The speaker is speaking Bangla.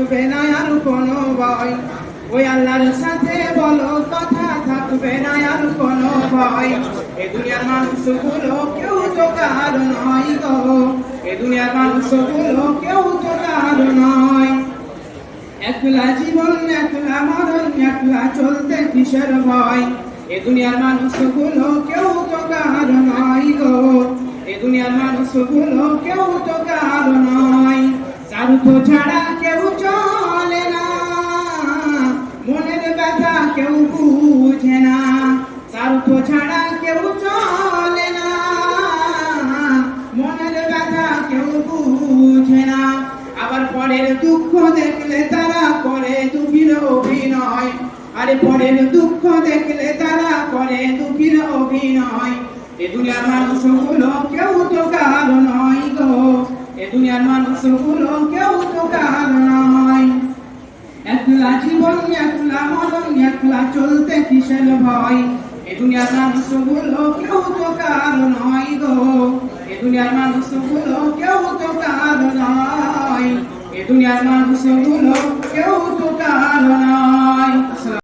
থাকবে না আর কোনো ভয়। ওই আল্লাহর সাথে বলো, কথা থাকবে না আর কোনো ভয়। এ দুনিয়ার মানুষগুলো কেউ তো কার নয় গো। এ দুনিয়ার মানুষগুলো কেউ তো নয়। একলা জীবন, একলা মরণ, একলা চলতে কিসের ভয়? এ দুনিয়ার মানুষগুলো কেউ তো কার নয় গো। এ দুনিয়ার মানুষগুলো কেউ তো নয়। স্বার্থ ছাড়া কেউ মনের ব্যথা কেউ বুঝে না। স্বার্থ ছাড়া কেউ চলে না। মনের ব্যথা কেউ বুঝে না। আবার পরের দুঃখ দেখলে তারা করে দুঃখীর অভিনয়। আরে পরের দুঃখ দেখলে তারা করে দুঃখীর অভিনয়। এ দুনিয়ার মানুষগুলো কেউ তো কার নয় গো। এ দুনিয়ার মানুষগুলো কেউ তো কার নয়। একলা জীবন একলা মরণ একলা চলতে কিসের ভয়? এ দুনিয়ার মানুষগুলো কেউ তো কার নয় গো। এ দুনিয়ার মানুষগুলো কেউ তো কার নয়। এ দুনিয়ার মানুষগুলো কেউ তো কার নয়।